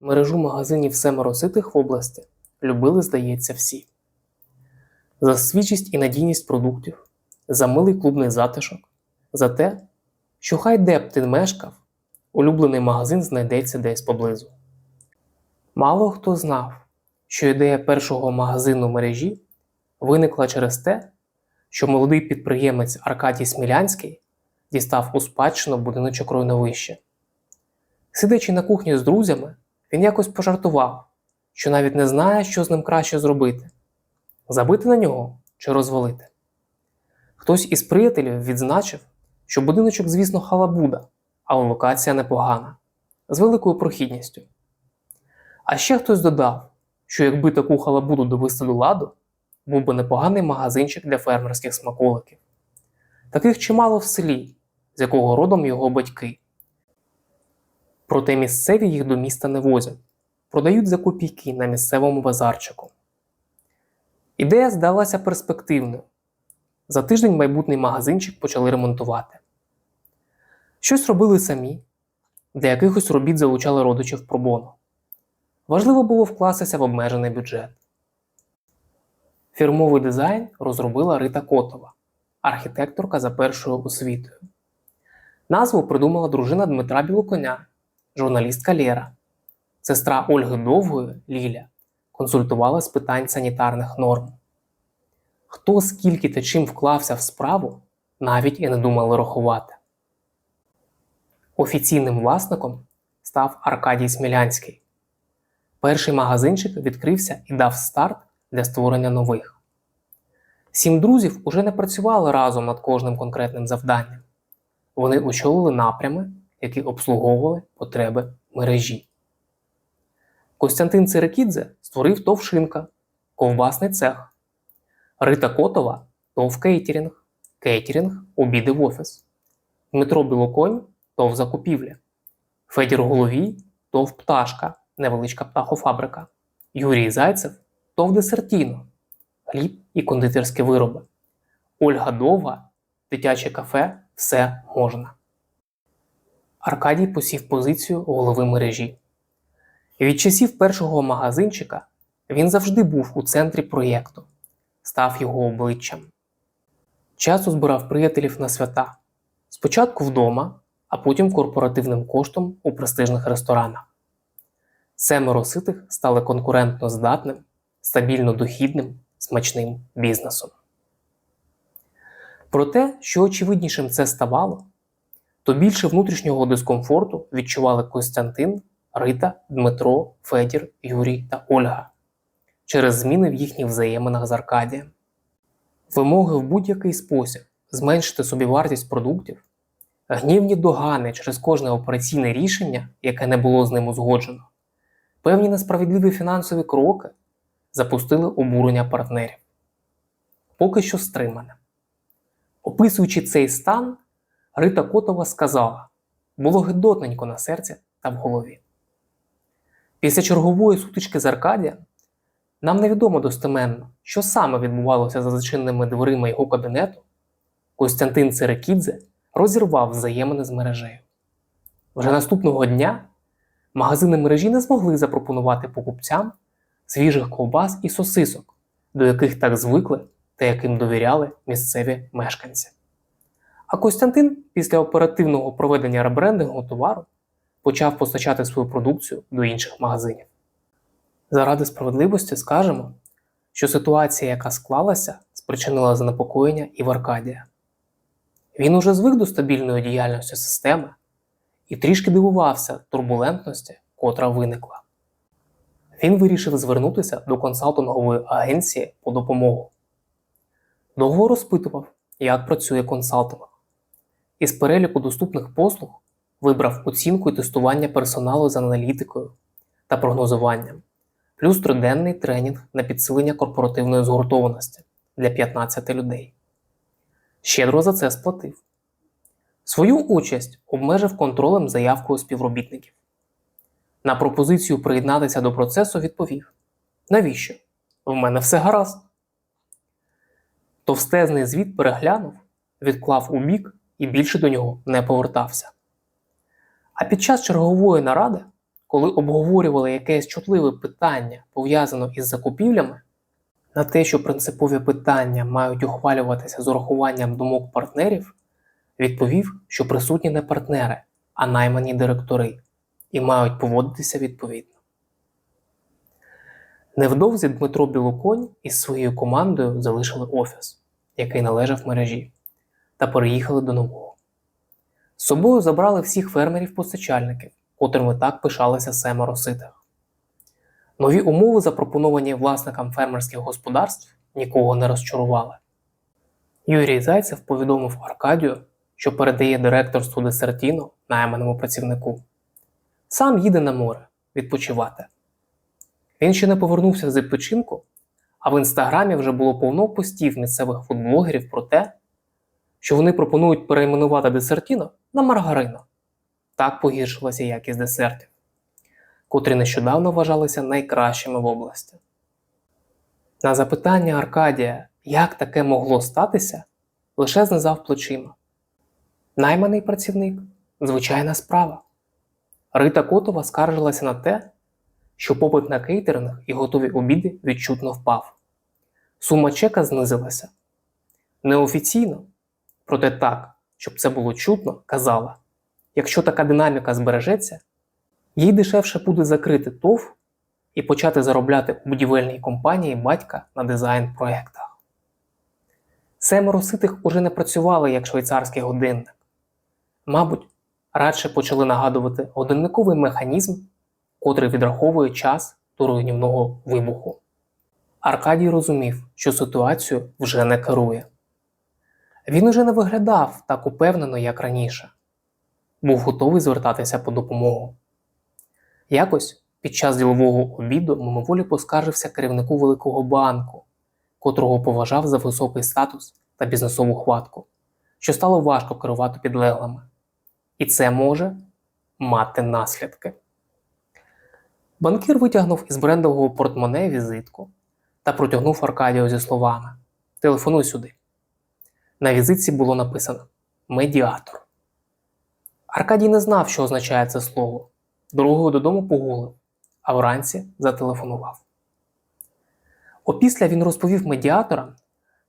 Мережу магазинів семеро ситих в області любили, здається, всі. За свіжість і надійність продуктів, за милий клубний затишок, за те, що хай де б ти мешкав, улюблений магазин знайдеться десь поблизу. Мало хто знав, що ідея першого магазину мережі виникла через те, що молодий підприємець Аркадій Смілянський дістав у спадщину будиночок руйновище. Сидячи на кухні з друзями, він якось пожартував, що навіть не знає, що з ним краще зробити забити на нього чи розвалити. Хтось із приятелів відзначив, що будиночок, звісно, халабуда, але локація непогана, з великою прохідністю. А ще хтось додав, що якби таку халабуду довести до ладу, був би непоганий магазинчик для фермерських смаколиків. Таких чимало в селі, з якого родом його батьки. Проте місцеві їх до міста не возять, продають за копійки на місцевому базарчику. Ідея здалася перспективною. За тиждень майбутній магазинчик почали ремонтувати. Щось робили самі, для якихось робіт залучали родичів пробону. Важливо було вкластися в обмежений бюджет. Фірмовий дизайн розробила Рита Котова, архітекторка за першою освітою. Назву придумала дружина Дмитра Білоконя, журналістка Лєра. Сестра Ольги Довгої Ліля консультувала з питань санітарних норм. Хто скільки та чим вклався в справу, навіть і не думали рахувати. Офіційним власником став Аркадій Смілянський. Перший магазинчик відкрився і дав старт для створення нових. Сім друзів уже не працювали разом над кожним конкретним завданням. Вони очолили напрями, які обслуговували потреби мережі. Костянтин Цирикідзе створив товшинка, ковбасний цех, Рита Котова тов кейтерінг, кейтерінг, обіди в офіс, Дмитро Білоконь тов закупівля, Федір Головій тов пташка, невеличка птахофабрика, Юрій Зайцев тов десертіно, хліб і кондитерські вироби, Ольга Довга, дитяче кафе все можна. Аркадій посів позицію голови мережі. Від часів першого магазинчика він завжди був у центрі проєкту, став його обличчям. Часто збирав приятелів на свята спочатку вдома, а потім корпоративним коштом у престижних ресторанах. Семеро ситих стали конкурентно здатним, стабільно дохідним, смачним бізнесом. Проте, що очевиднішим це ставало, то більше внутрішнього дискомфорту відчували Костянтин, Рита, Дмитро, Федір, Юрій та Ольга через зміни в їхніх взаєминах з Аркадієм. Вимоги в будь-який спосіб зменшити собівартість продуктів, гнівні догани через кожне операційне рішення, яке не було з ним узгоджено, певні несправедливі фінансові кроки запустили обурення партнерів. Поки що стримане. Описуючи цей стан, Рита Котова сказала: було гидотненько на серці та в голові. Після чергової сутички з Аркадієм нам невідомо достеменно, що саме відбувалося за зачиненими дверима його кабінету. Костянтин Церекідзе розірвав взаємини з мережею. Вже наступного дня магазини мережі не змогли запропонувати покупцям свіжих ковбас і сосисок, до яких так звикли та яким довіряли місцеві мешканці. А Костянтин після оперативного проведення ребрендингу товару почав постачати свою продукцію до інших магазинів. Заради справедливості скажемо, що ситуація, яка склалася, спричинила занепокоєння і в Аркадія. Він уже звик до стабільної діяльності системи і трішки дивувався турбулентності, котра виникла. Він вирішив звернутися до консалтингової агенції по допомогу. Довго розпитував, як працює консалтинг. Із переліку доступних послуг вибрав оцінку і тестування персоналу з аналітикою та прогнозуванням, плюс триденний тренінг на підсилення корпоративної згуртованості для 15 людей. Щедро за це сплатив. Свою участь обмежив контролем заявкою співробітників. На пропозицію приєднатися до процесу відповів: Навіщо? В мене все гаразд. Товстезний звіт переглянув, відклав у бік і більше до нього не повертався. А під час чергової наради коли обговорювали якесь чутливе питання, пов'язане із закупівлями, на те, що принципові питання мають ухвалюватися з урахуванням думок партнерів, відповів, що присутні не партнери, а наймані директори, і мають поводитися відповідно. Невдовзі Дмитро Білоконь із своєю командою залишили офіс, який належав мережі, та переїхали до нового. З собою забрали всіх фермерів-постачальників, котрими так пишалися семеро ситих. Нові умови, запропоновані власникам фермерських господарств, нікого не розчарували. Юрій Зайцев повідомив Аркадію, що передає директорству Десертіно найманому працівнику. Сам їде на море відпочивати. Він ще не повернувся з відпочинку, а в інстаграмі вже було повно постів місцевих фудблогерів про те, що вони пропонують перейменувати десертіно на маргарино. Так погіршилася якість десертів, котрі нещодавно вважалися найкращими в області. На запитання Аркадія, як таке могло статися, лише знизав плечима. Найманий працівник звичайна справа. Рита Котова скаржилася на те, що попит на кейтеринг і готові обіди відчутно впав. Сума чека знизилася. Неофіційно, проте так, щоб це було чутно, казала: якщо така динаміка збережеться, їй дешевше буде закрити ТОВ і почати заробляти у будівельній компанії батька на дизайн-проєктах. Семеро ситих уже не працювали як швейцарський годинник. Мабуть, радше почали нагадувати годинниковий механізм, котрий відраховує час до руйнівного вибуху. Аркадій розумів, що ситуацію вже не керує. Він уже не виглядав так упевнено, як раніше, був готовий звертатися по допомогу. Якось під час ділового обіду мимоволі поскаржився керівнику великого банку, котрого поважав за високий статус та бізнесову хватку, що стало важко керувати підлеглими. І це може мати наслідки. Банкір витягнув із брендового портмоне візитку та протягнув Аркадію зі словами: Телефонуй сюди. На візитці було написано Медіатор. Аркадій не знав, що означає це слово. Дорогою додому погулив, а вранці зателефонував. Опісля він розповів медіаторам,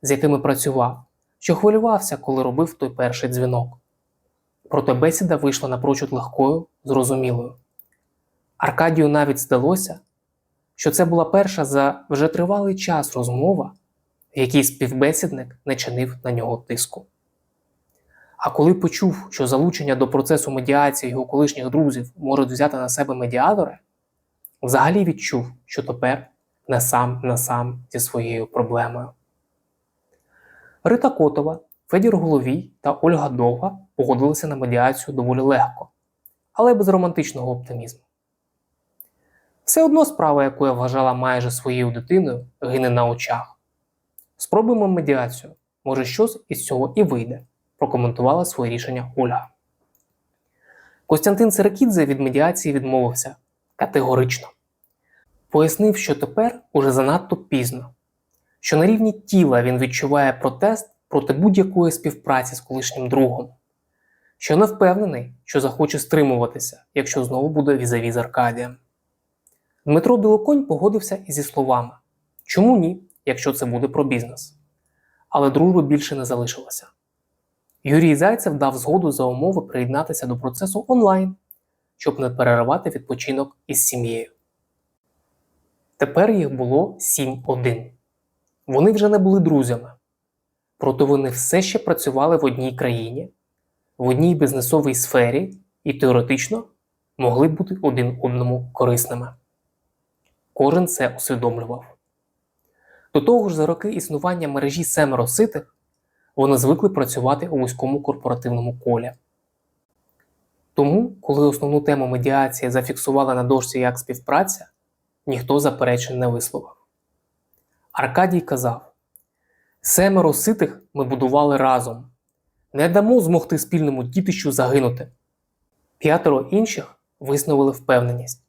з якими працював, що хвилювався, коли робив той перший дзвінок. Проте бесіда вийшла напрочуд легкою, зрозумілою. Аркадію навіть здалося, що це була перша за вже тривалий час розмова, в якій співбесідник не чинив на нього тиску. А коли почув, що залучення до процесу медіації його колишніх друзів можуть взяти на себе медіатори, взагалі відчув, що тепер не сам на сам зі своєю проблемою. Рита Котова, Федір Головій та Ольга Довга погодилися на медіацію доволі легко, але без романтичного оптимізму. Все одно справа, яку я вважала майже своєю дитиною, гине на очах. Спробуємо медіацію, може щось із цього і вийде, прокоментувала своє рішення Ольга. Костянтин Серекідзе від медіації відмовився категорично. Пояснив, що тепер уже занадто пізно, що на рівні тіла він відчуває протест проти будь-якої співпраці з колишнім другом, що не впевнений, що захоче стримуватися, якщо знову буде візаві з Аркадієм. Дмитро Білоконь погодився ізі словами чому ні, якщо це буде про бізнес. Але дружби більше не залишилося. Юрій Зайцев дав згоду за умови приєднатися до процесу онлайн, щоб не переривати відпочинок із сім'єю. Тепер їх було 7-1. Вони вже не були друзями, проте вони все ще працювали в одній країні, в одній бізнесовій сфері і теоретично могли бути один одному корисними. Кожен це усвідомлював. До того ж, за роки існування мережі семеро ситих вони звикли працювати у вузькому корпоративному колі. Тому, коли основну тему медіації зафіксували на дошці як співпраця, ніхто заперечень не висловив. Аркадій казав: Семеро ситих ми будували разом, не дамо змогти спільному дітищу загинути. П'ятеро інших висновили впевненість.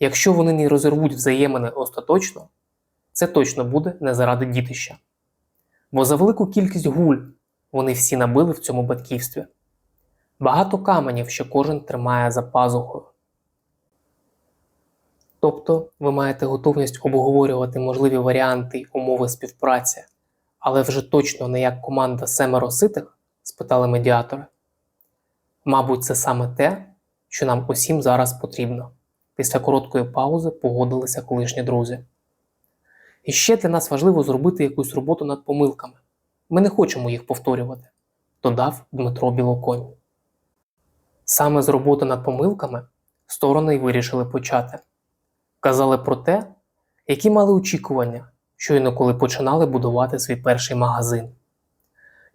Якщо вони не розірвуть взаємини остаточно, це точно буде не заради дітища. Бо за велику кількість гуль вони всі набили в цьому батьківстві. Багато каменів, що кожен тримає за пазухою. Тобто ви маєте готовність обговорювати можливі варіанти й умови співпраці, але вже точно не як команда семеро ситих? спитали медіатори. Мабуть, це саме те, що нам усім зараз потрібно. Після короткої паузи погодилися колишні друзі. І ще для нас важливо зробити якусь роботу над помилками. Ми не хочемо їх повторювати, додав Дмитро Білоконь. Саме з роботи над помилками сторони й вирішили почати. Казали про те, які мали очікування, щойно коли починали будувати свій перший магазин.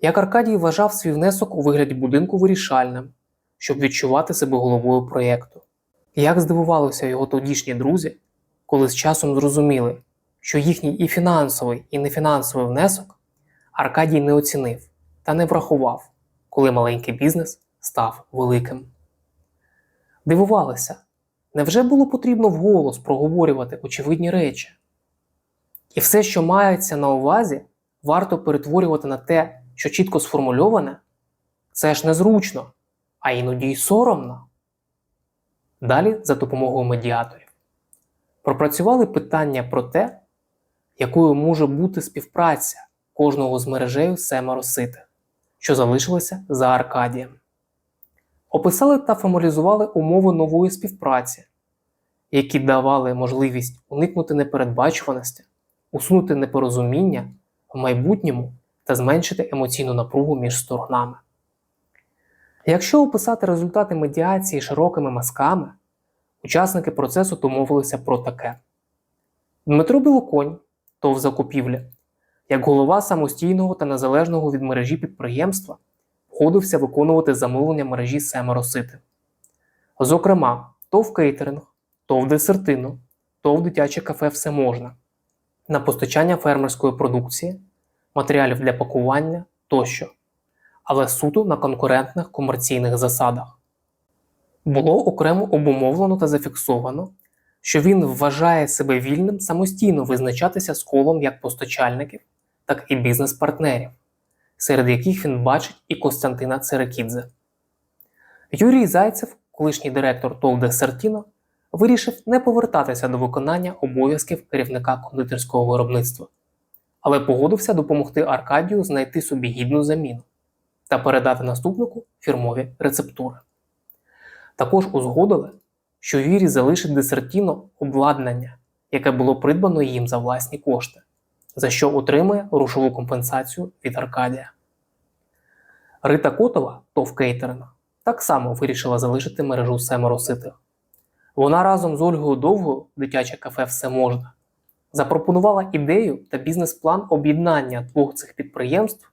Як Аркадій вважав свій внесок у вигляді будинку вирішальним, щоб відчувати себе головою проєкту. Як здивувалися його тодішні друзі, коли з часом зрозуміли, що їхній і фінансовий, і нефінансовий внесок Аркадій не оцінив та не врахував, коли маленький бізнес став великим. Дивувалися, невже було потрібно вголос проговорювати очевидні речі? І все, що мається на увазі, варто перетворювати на те, що чітко сформульоване, це ж незручно, а іноді й соромно. Далі за допомогою медіаторів. Пропрацювали питання про те, якою може бути співпраця кожного з мережею семеро ситих, що залишилося за Аркадієм. Описали та формалізували умови нової співпраці, які давали можливість уникнути непередбачуваності, усунути непорозуміння в майбутньому та зменшити емоційну напругу між сторонами. Якщо описати результати медіації широкими мазками, учасники процесу домовилися про таке: Дмитро Білоконь, ТОВ закупівля, як голова самостійного та незалежного від мережі підприємства, входився виконувати замовлення мережі семеро сити. Зокрема, ТОВ кейтеринг, ТОВ десертино, ТОВ дитяче кафе все можна, на постачання фермерської продукції, матеріалів для пакування тощо але суто на конкурентних комерційних засадах. Було окремо обумовлено та зафіксовано, що він вважає себе вільним самостійно визначатися з колом як постачальників, так і бізнес-партнерів, серед яких він бачить і Костянтина Церекідзе. Юрій Зайцев, колишній директор ТОВ Десертіно, вирішив не повертатися до виконання обов'язків керівника кондитерського виробництва, але погодився допомогти Аркадію знайти собі гідну заміну та передати наступнику фірмові рецептури. Також узгодили, що Вірі залишить десертіно обладнання, яке було придбано їм за власні кошти, за що отримує грошову компенсацію від Аркадія. Рита Котова, ТОВ Кейтеринг, так само вирішила залишити мережу семеро ситих. Вона разом з Ольгою Довгою, дитяче кафе Все можна, запропонувала ідею та бізнес-план об'єднання двох цих підприємств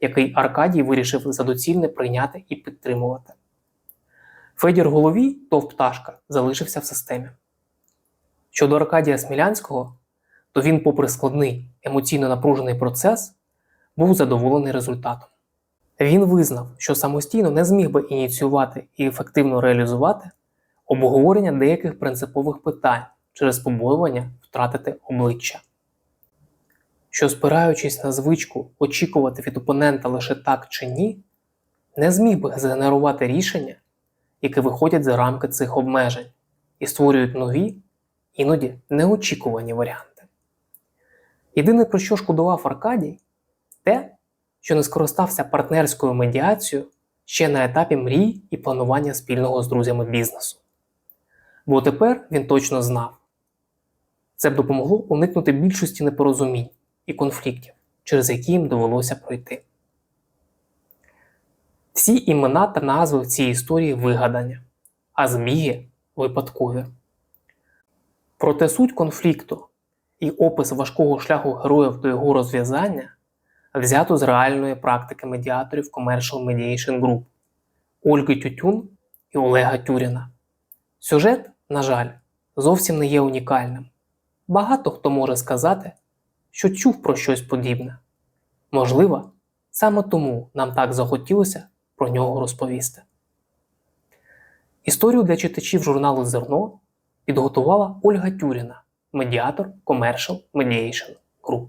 який Аркадій вирішив за доцільне прийняти і підтримувати. Федір Головій, ТОВ Пташка, залишився в системі. Щодо Аркадія Смілянського, то він, попри складний емоційно напружений процес, був задоволений результатом. Він визнав, що самостійно не зміг би ініціювати і ефективно реалізувати обговорення деяких принципових питань через побоювання втратити обличчя що, спираючись на звичку очікувати від опонента лише так чи ні, не зміг би згенерувати рішення, які виходять за рамки цих обмежень і створюють нові, іноді неочікувані варіанти. Єдине, про що шкодував Аркадій, те, що не скористався партнерською медіацією ще на етапі мрій і планування спільного з друзями бізнесу. Бо тепер він точно знав, це б допомогло уникнути більшості непорозумінь і конфліктів, через які їм довелося пройти. Всі імена та назви в цій історії вигадані, а збіги випадкові. Проте суть конфлікту і опис важкого шляху героїв до його розв'язання взято з реальної практики медіаторів Commercial Mediation Group Ольги Тютюн і Олега Тюріна. Сюжет, на жаль, зовсім не є унікальним. Багато хто може сказати, що чув про щось подібне. Можливо, саме тому нам так захотілося про нього розповісти. Історію для читачів журналу Зерно підготувала Ольга Тюріна, медіатор Commercial Mediation Group.